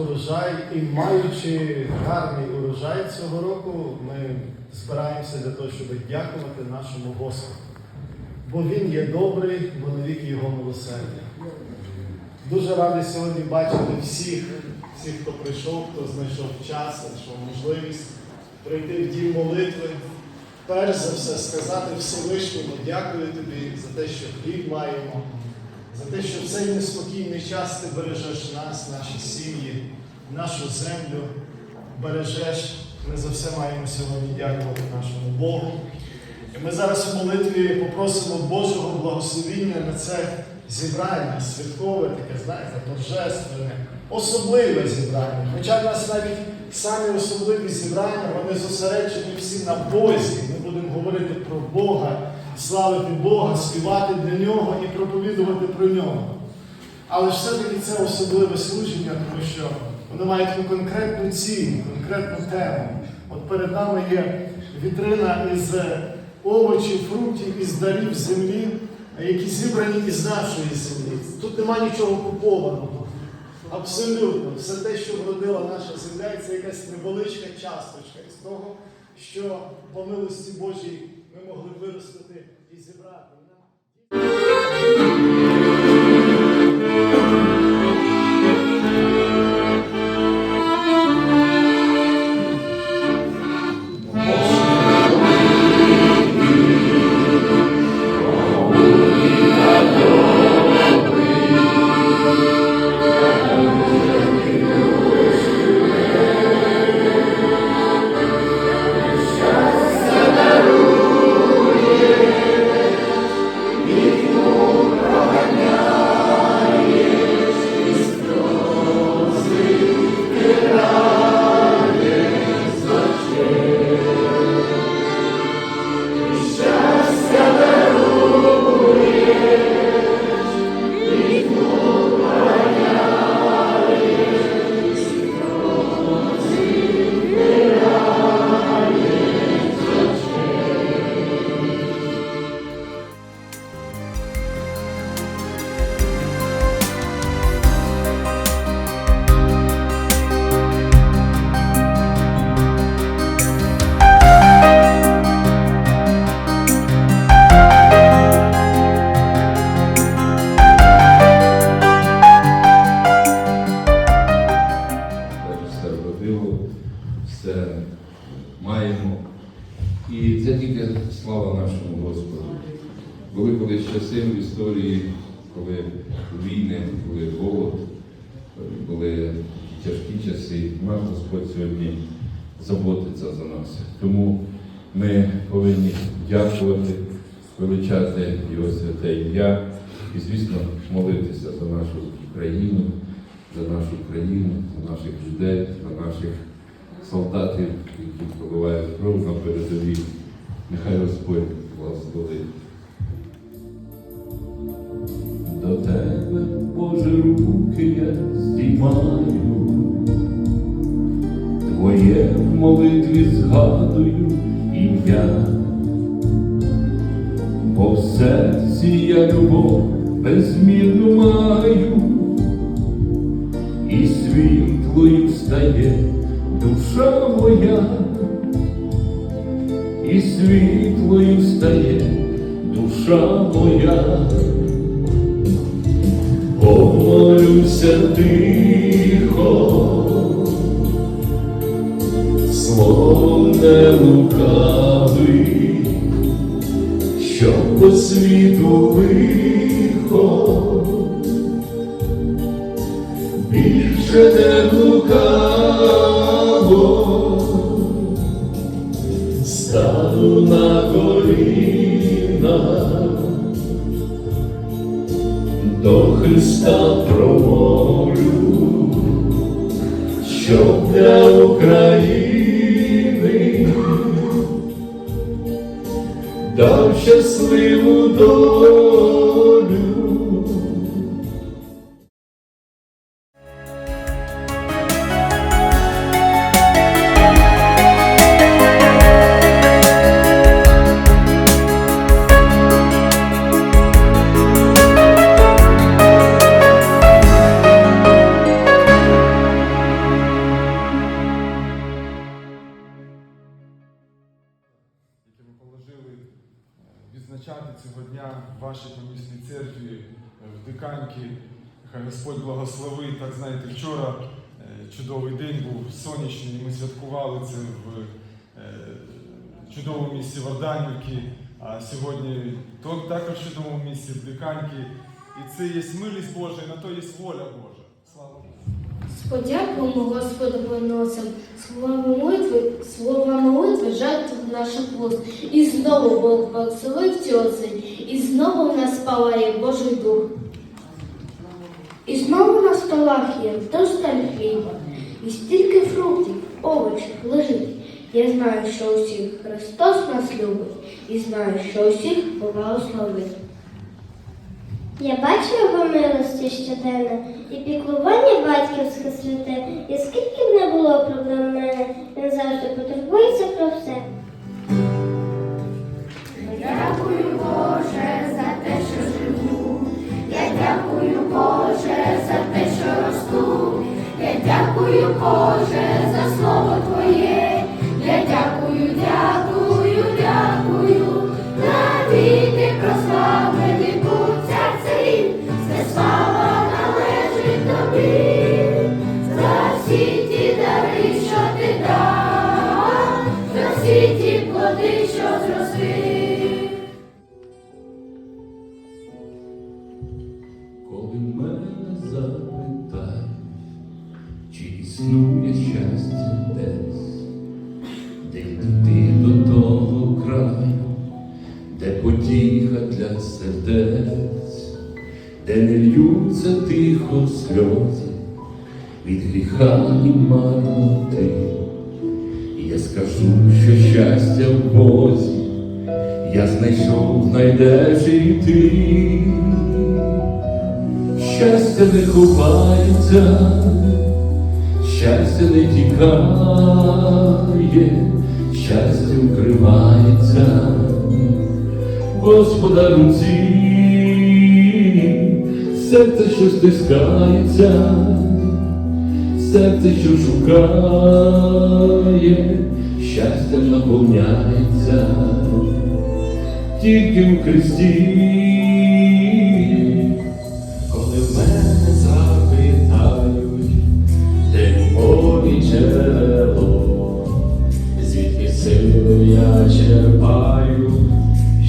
урожай і маючи гарний урожай цього року, ми збираємося для того, щоб дякувати нашому Господу. Бо Він є добрий, бо навіки його милосердя. Дуже радий сьогодні бачити всіх, всіх, хто прийшов, хто знайшов час, знайшов можливість прийти в дім молитви. Перш за все сказати Всевишньому дякую тобі за те, що хліб маємо, за те, що в цей неспокійний час ти бережеш нас, наші сім'ї, нашу землю, бережеш. Ми за все маємо сьогодні дякувати нашому Богу. І ми зараз у молитві попросимо Божого благословіння на це зібрання, святкове, таке, знаєте, торжественне, особливе зібрання. Хоча в нас навіть самі особливі зібрання, вони зосереджені всі на Бозі. Ми будемо говорити про Бога, славити Бога, співати для Нього і проповідувати про нього. Але ж все-таки це особливе служення, тому що воно має таку конкретну ціль, конкретну тему. От перед нами є вітрина із овочів, фруктів, із дарів землі, які зібрані із нашої землі. Тут нема нічого купованого. Абсолютно, все те, що вродила наша земля, це якась невеличка часточка із того, що по милості Божій ми могли виростити і зібрати. Величати Його святе ім'я і, звісно, молитися за нашу країну, за нашу країну, за наших людей, за наших солдатів, які проливають кров на передовій. Нехай Господь благословить. До тебе, Боже, руки я здіймаю, Твоє в молитві згадую ім'я, серці я любов безмірну маю, і світлою стає душа моя, і світлою стає душа моя. Помолюся тихо, словом не лукавий, що по світу лихо, більше не лукаво, стану на коліна до Христа промовлю, щоб для щасливу долю. Диканьки. Хай Господь благословить. Так знаєте, вчора е, чудовий день був сонячний. Ми святкували це в е, чудовому місці Варданівки, а сьогодні також в чудовому місці в Диканьки. І це є милість Божа, і на то є воля Божа. Слава Богу. Подякуємо Господу виносим слова молитви, слова молитви, жертв наших вуст. І знову Бог благословив осень, і знову в нас палає Божий дух. І знову на столах є вдосталь хліба, і стільки фруктів, овочів лежить. Я знаю, що усіх Христос нас любить, і знаю, що усіх благословить. Я бачу його милості щоденно і піклування батьківське святе, і скільки б не було проблем в мене, він завжди потурбується про все. Дякую, дякую, Боже, за слово Твоє. Де не льються тихо сльози від гріха і марноти. Я скажу, що щастя в Бозі, я знайшов, знайдеш і ти. Щастя не ховається, щастя не тікає, щастя укривається, Господа руці, серце, що стискається, серце, що шукає, щастям наповняється тільки в Христі. Коли мене запитають, де любові джерело, звідки сили я черпаю,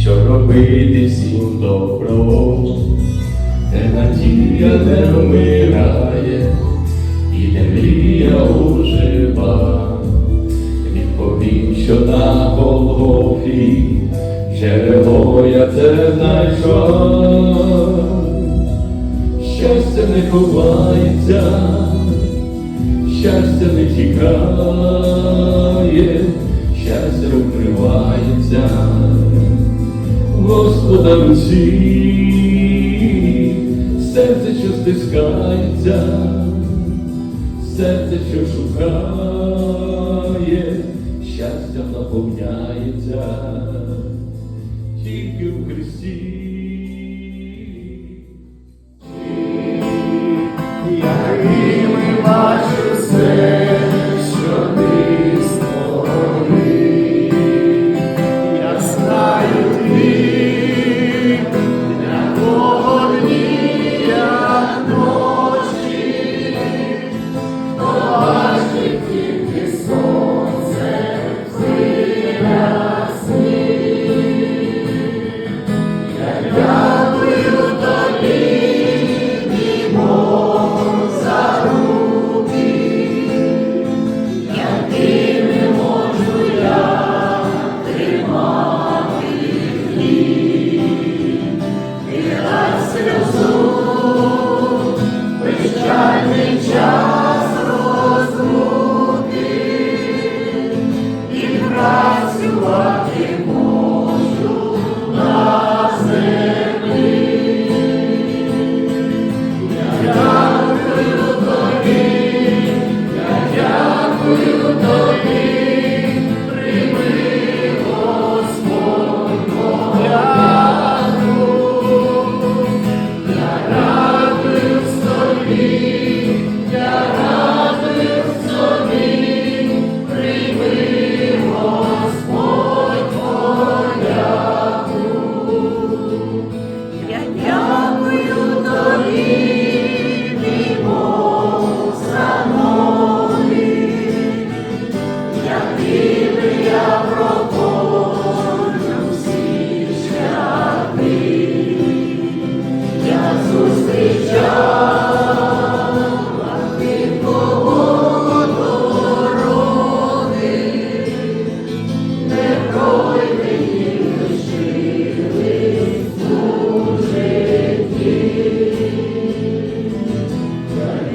що робити всім добро, надія не вмирає, і де мрія ожива, відповім, що на Голгофі джерело я це знайшов. Щастя не ховається, щастя не тікає, щастя укривається, Господа що стискається, серце, що шукає, щастя наповняється. Тільки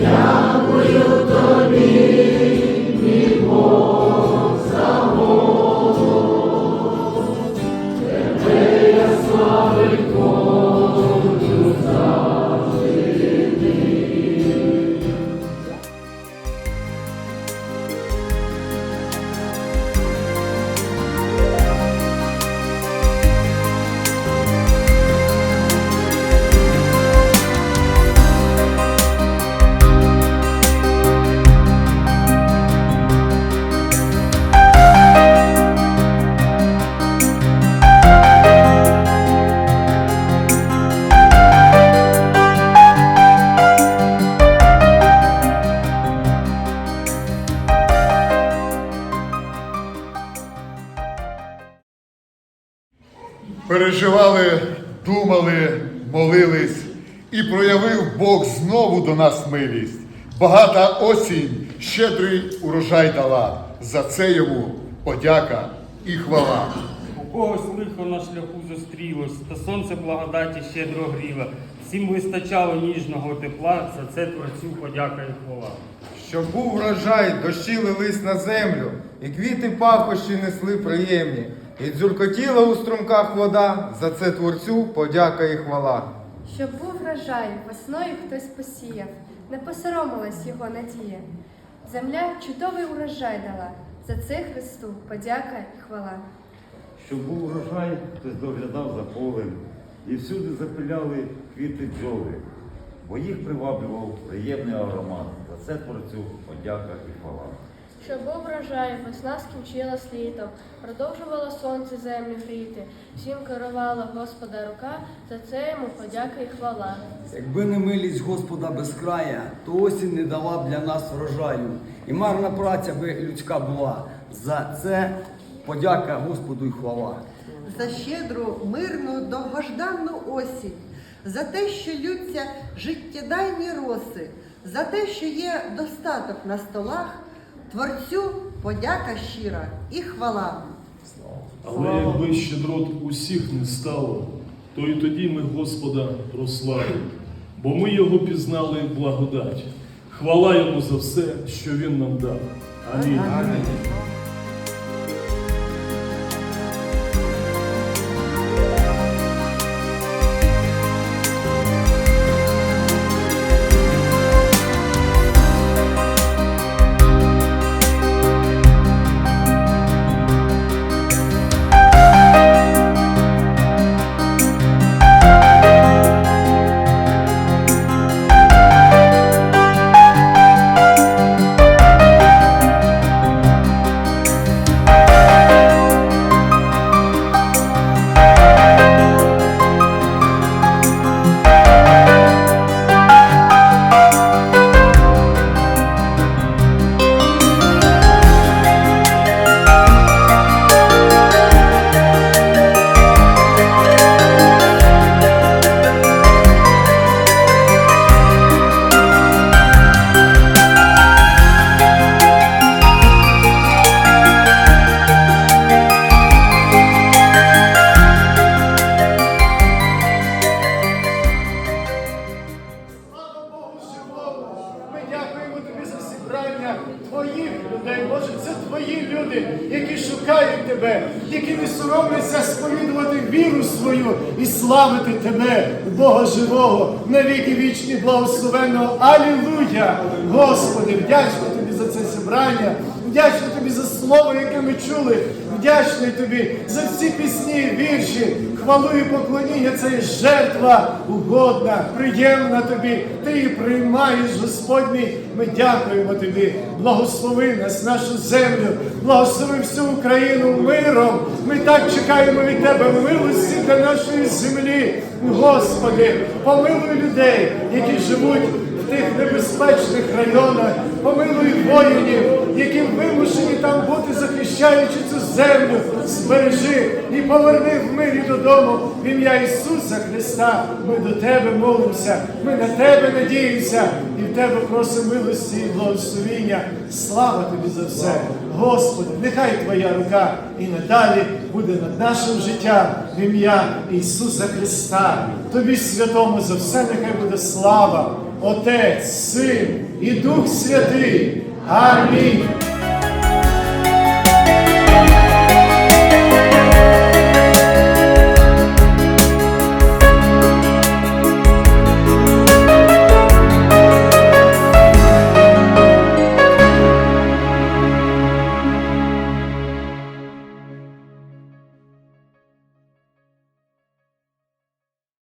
Yeah. Милість. Багата осінь щедрий урожай дала. За це йому подяка і хвала. У когось лихо на шляху зустрілось, та сонце благодаті щедро гріло. Всім вистачало ніжного тепла, за це творцю подяка і хвала. Щоб був врожай, дощі лились на землю, і квіти пахощі несли приємні, і дзюркотіла у струмках вода, за це творцю подяка і хвала. Щоб був врожай, весною хтось посіяв, не посоромилась його надія. Земля чудовий урожай дала, за це Христу подяка і хвала. Щоб був урожай, хтось доглядав за полем, і всюди запиляли квіти бджоли, бо їх приваблював приємний аромат. За це творцю подяка і хвала. Щоб був врожай, весна скінчилась літом, продовжувало сонце землю гріти, всім керувала Господа рука, за це йому подяка і хвала. Якби не милість Господа без края, то осінь не дала б для нас врожаю. І марна праця би людська була. За це подяка Господу й хвала. за щедру, мирну, довгожданну осінь, за те, що лються життєдайні роси, за те, що є достаток на столах, Творцю подяка щира і хвала. Але якби щедрот усіх не стало, то і тоді ми Господа прославимо, бо ми його пізнали в благодать. Хвала йому за все, що він нам дав. Амінь. Слава людей. Боже, це твої люди, які шукають тебе, які не соромляться сповідувати віру свою і славити тебе, Бога живого, на віки вічні, благословенного. Алілуя! Господи, вдячний тобі за це зібрання. Вдячний тобі за слово, яке ми чули. Вдячний тобі за всі пісні, вірші, хвалу і поклоніння. Це є жертва угодна, приємна тобі. Ти її приймаєш, Господній. Ми дякуємо тобі. Благослови нас, нашу землю, благослови всю Україну миром. Ми так чекаємо від тебе милості для нашої землі. Господи, помилуй людей, які живуть в тих небезпечних районах, помилуй воїнів, які вимушені там бути, захищаючи землю, збережи і поверни в мирі додому в ім'я Ісуса Христа. Ми до Тебе молимося, ми на Тебе надіємося і в Тебе просимо милості і благословіння. Слава Тобі за все. Господи, нехай Твоя рука і надалі буде над нашим життям в ім'я Ісуса Христа. Тобі святому за все нехай буде слава. Отець, Син і Дух Святий. Амінь.